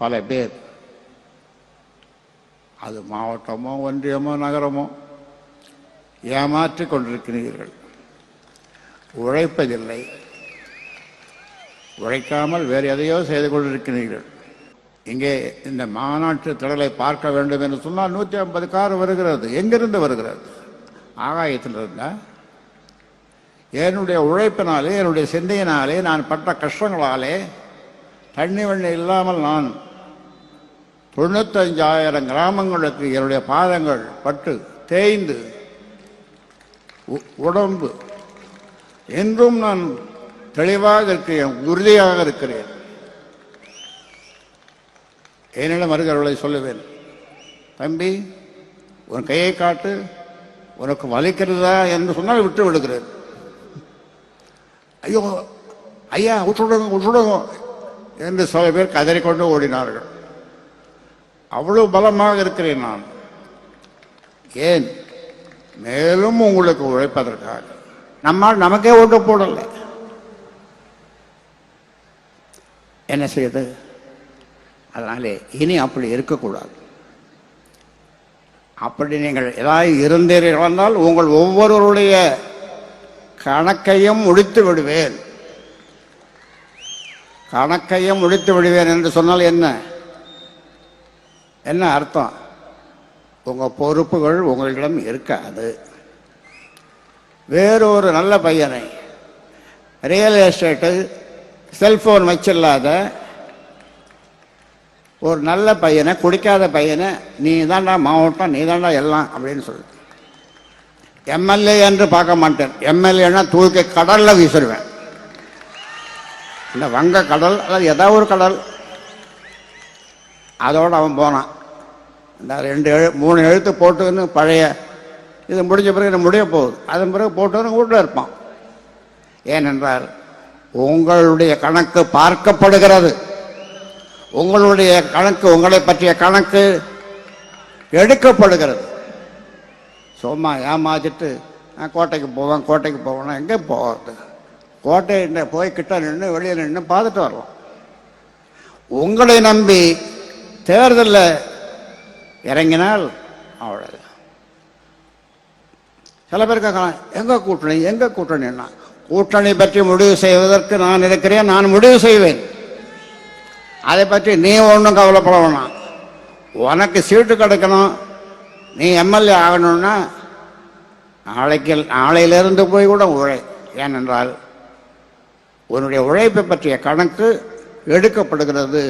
பல பேர். அது மாவட்டமோ ஒன்றியமோ நகரமோ ஏமாற்றிக் கொண்டிருக்கிறீர்கள். உழைப்பதில்லை. உழைக்காமல் வேறு எதையோ செய்து கொண்டிருக்கிறீர்கள். இங்கே இந்த மாநாட்டு திடலை பார்க்க வேண்டும் என்று சொன்னால் நூற்றி ஐம்பது கார் வருகிறது. எங்கிருந்து வருகிறது? ஆகாயத்தில் இருந்தால் என்னுடைய உழைப்பினாலே என்னுடைய சிந்தையினாலே நான் பட்ட கஷ்டங்களாலே தண்ணி வண்ணி இல்லாமல் நான் தொண்ணூத்தஞ்சாயிரம் கிராமங்களுக்கு என்னுடைய பாதங்கள் பட்டு தேய்ந்து உ- உடம்பு. என்றும் நான் தெளிவாக இருக்கிறேன் உறுதியாக இருக்கிறேன். என்னிடம் வருகிறவர்களை சொல்லுவேன் தம்பி உன் கையை காட்டு உனக்கு வலிக்கிறதா என்று சொன்னால் விட்டு விடுகிறேன். ஐயோ ஐயா விட்டுடுங்க விட்டுடுங்க என்று சில பேர் கதறிக்கொண்டு ஓடினார்கள். அவ்வளவு பலமாக இருக்கிறேன் நான். ஏன்? மேலும் உங்களுக்கு உழைப்பதற்காக. நம்மால் நமக்கே ஓட்டு போடலை. என்ன செய்யுது அதனாலே இனி அப்படி இருக்கக்கூடாது. அப்படி நீங்கள் ஏதாவது இருந்தீர்கள் என்றால் உங்கள் ஒவ்வொருவருடைய கணக்கையும் முடித்து விடுவேன். கணக்கையும் முடித்து விடுவேன் என்று சொன்னால் என்ன? என்ன அர்த்தம்? உங்கள் பொறுப்புகள் உங்களிடம் இருக்காது. வேறொரு நல்ல பையனை ரியல் எஸ்டேட்டு செல்ஃபோன் வச்சில்லாத ஒரு நல்ல பையனை குடிக்காத பையனை நீ தாண்டா மாவட்டம் நீ தாண்டா எல்லாம் அப்படின்னு சொல்லு. எம்எல்ஏ என்று பார்க்க மாட்டேன். எம்எல்ஏன்னா தூக்கி கடலில் வீசிடுவேன் இந்த வங்க கடல் அல்லது ஏதாவது ஒரு கடல் அதோடு அவன் போனான். நான் ரெண்டு எழு மூணு எழுத்து போட்டுன்னு பழைய இது முடிஞ்ச பிறகு இது முடிய போகுது. அதன் பிறகு போட்டு வீட்டில் இருப்பான். ஏனென்றால் உங்களுடைய கணக்கு பார்க்கப்படுகிறது. உங்களுடைய கணக்கு உங்களை பற்றிய கணக்கு எடுக்கப்படுகிறது. சும்மா ஏமாத்திட்டு நான் கோட்டைக்கு போவேன் கோட்டைக்கு போவேன்னா எங்கே போகிறது கோட்டை போய் கிட்ட நின்று வெளியில் நின்று பார்த்துட்டு வரலாம். உங்களை நம்பி தேர்தலில் இறங்கினால் அவ்வளவு சில பேர் கேட்கலாம் எங்க கூட்டணி? எங்க கூட்டணின்னா கூட்டணி பற்றி முடிவு செய்வதற்கு நான் இருக்கிறேன் நான் முடிவு செய்வேன். அதை பற்றி நீ ஒன்றும் கவலைப்பட வேணாம் உனக்கு சீட்டு கிடைக்கணும். நீ எம்எல்ஏ ஆகணும்னா நாளைக்கு நாளையிலிருந்து போய் கூட உழை. ஏனென்றால் உன்னுடைய உழைப்பை பற்றிய கணக்கு எடுக்கப்படுகிறது.